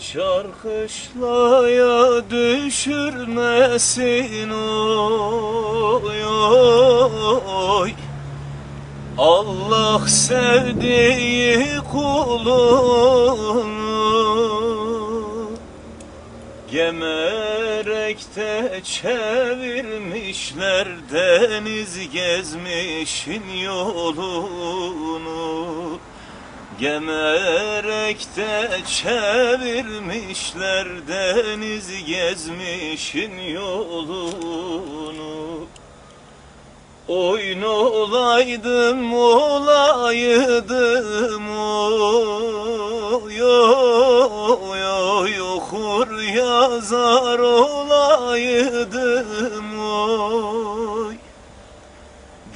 Çarkışlaya düşürmesin oy oy. Allah sevdiği kulunu Gemerekte çevirmişler deniz gezmişin yolunu Gemerekte çevirmişler deniz gezmişin yolunu. Oyun olaydım olaydım oy oy oy okur yazar olaydım oy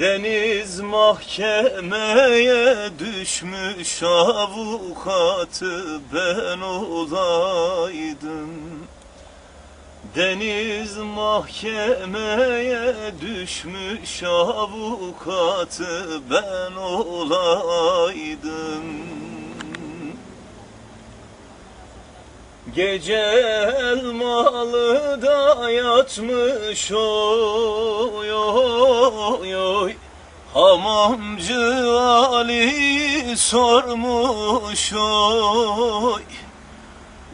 Deniz mahkemeye düşmüş avukatı ben olaydım. Deniz mahkemeye düşmüş avukatı ben olaydım Gece elmalı da yatmış oy oy oy. Hamamcı Ali sormuş oy.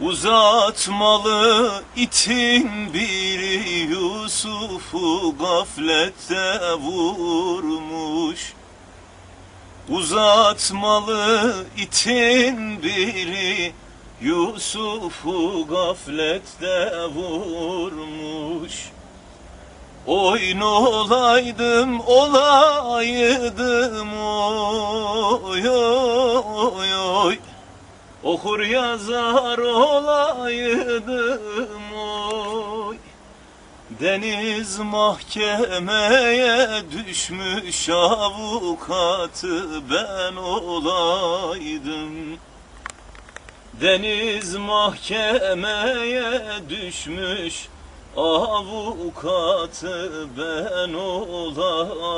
Uzatmalı itin biri Yusuf'u gaflette vurmuş. Uzatmalı itin biri Yusuf'u gaflette vurmuş. Oyun olaydım olaydım oy oy oy. Okur yazar olaydım oy. Deniz mahkemeye düşmüş avukatı ben olaydım Deniz mahkemeye düşmüş avukatı ben olaydım